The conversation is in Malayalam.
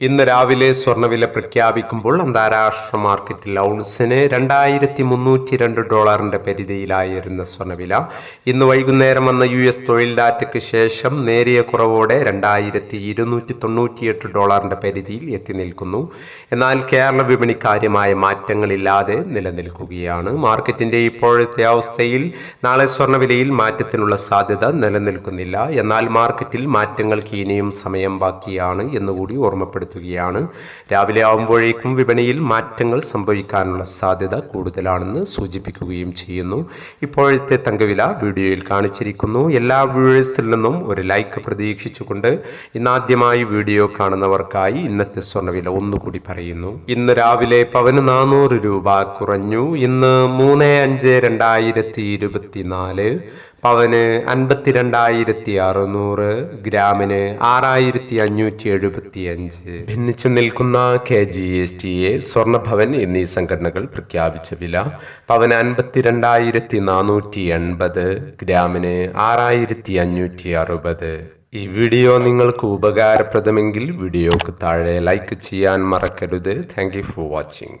ഇന്ന് രാവിലെ സ്വർണവില പ്രഖ്യാപിക്കുമ്പോൾ അന്താരാഷ്ട്ര മാർക്കറ്റിൽ ഔൺസിന് രണ്ടായിരത്തി മുന്നൂറ്റി രണ്ട് ഡോളറിന്റെ പരിധിയിലായിരുന്ന സ്വർണവില ഇന്ന് വൈകുന്നേരം വന്ന യു എസ് തൊഴിൽ ഡാറ്റയ്ക്ക് ശേഷം നേരിയ കുറവോടെ രണ്ടായിരത്തി ഇരുന്നൂറ്റി തൊണ്ണൂറ്റിയെട്ട് ഡോളറിന്റെ പരിധിയിൽ എത്തി നിൽക്കുന്നു. എന്നാൽ കേരള വിപണി കാര്യമായ മാറ്റങ്ങളില്ലാതെ നിലനിൽക്കുകയാണ്. മാർക്കറ്റിന്റെ ഇപ്പോഴത്തെ അവസ്ഥയിൽ നാളെ സ്വർണവിലയിൽ മാറ്റത്തിനുള്ള സാധ്യത നിലനിൽക്കുന്നില്ല. എന്നാൽ മാർക്കറ്റിൽ മാറ്റങ്ങൾക്ക് ഇനിയും സമയം ബാക്കിയാണ് എന്നുകൂടി ഓർമ്മപ്പെടുത്തുകയാണ് രാവിലെ ആകുമ്പോഴേക്കും വിപണിയിൽ മാറ്റങ്ങൾ സംഭവിക്കാനുള്ള സാധ്യത കൂടുതലാണെന്ന് സൂചിപ്പിക്കുകയും ചെയ്യുന്നു. ഇപ്പോഴത്തെ തങ്കവില വീഡിയോയിൽ കാണിച്ചിരിക്കുന്നു. എല്ലാ വ്യൂവേഴ്സിൽ നിന്നും ഒരു ലൈക്ക് പ്രതീക്ഷിച്ചുകൊണ്ട് ഇന്നാദ്യമായി വീഡിയോ കാണുന്നവർക്കായി ഇന്നത്തെ സ്വർണവില ഒന്നുകൂടി പറയുന്നു. ഇന്ന് രാവിലെ പവന് നാനൂറ് രൂപ കുറഞ്ഞു. ഇന്ന് മൂന്ന് അഞ്ച് രണ്ടായിരത്തി ഇരുപത്തിനാല് പവന് അൻപത്തിരണ്ടായിരത്തി അറുന്നൂറ് ഗ്രാമിന് ആറായിരത്തി അഞ്ഞൂറ്റി എഴുപത്തി അഞ്ച് ഭിന്നിച്ചു നിൽക്കുന്ന K G S T A Swarnabhavan എന്നീ സംഘടനകൾ പ്രഖ്യാപിച്ച വില പവന് അൻപത്തിരണ്ടായിരത്തി നാനൂറ്റി എൺപത് ഗ്രാമിന് ആറായിരത്തി അഞ്ഞൂറ്റി അറുപത് ഈ വീഡിയോ നിങ്ങൾക്ക് ഉപകാരപ്രദമെങ്കിൽ വീഡിയോക്ക് താഴെ ലൈക്ക് ചെയ്യാൻ മറക്കരുത്. Thank you for watching.